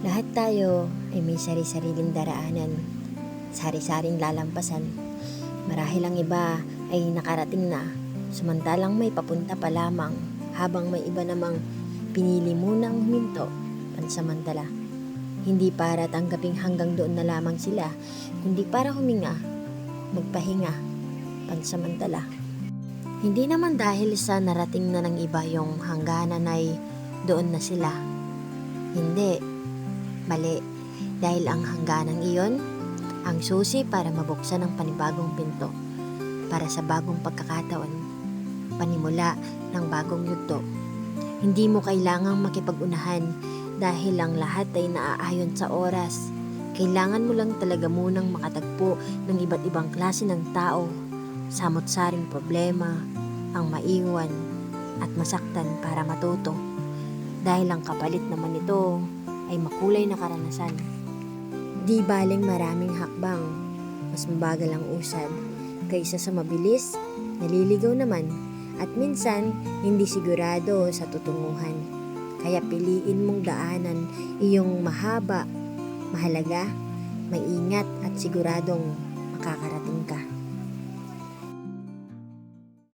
Lahat tayo ay may sari-sariling daraanan, sari-saring lalampasan. Marahil ang iba ay nakarating na, samantalang may papunta pa lamang, habang may iba namang pinili munang huminto pansamantala. Hindi para tanggaping hanggang doon na lamang sila, kundi para huminga, magpahinga, pansamantala. Hindi naman dahil sa narating na ng iba yung hangganan ay doon na sila. Hindi, Mali, dahil ang hangganang iyon, ang susi para mabuksan ang panibagong pinto, para sa bagong pagkakataon, panimula ng bagong yugto. Hindi mo kailangang makipag-unahan dahil ang lahat ay naaayon sa oras. Kailangan mo lang talaga munang makatagpo ng iba't ibang klase ng tao, samot-saring problema, ang maiwan at masaktan para matuto. Dahil ang kapalit naman nito ay makulay na karanasan. Di baling maraming hakbang, mas mabagal ang usad, kaysa sa mabilis, naliligaw naman, at minsan hindi sigurado sa tutunguhan. Kaya piliin mong daanan iyong mahaba, mahalaga, maingat at siguradong makakarating ka.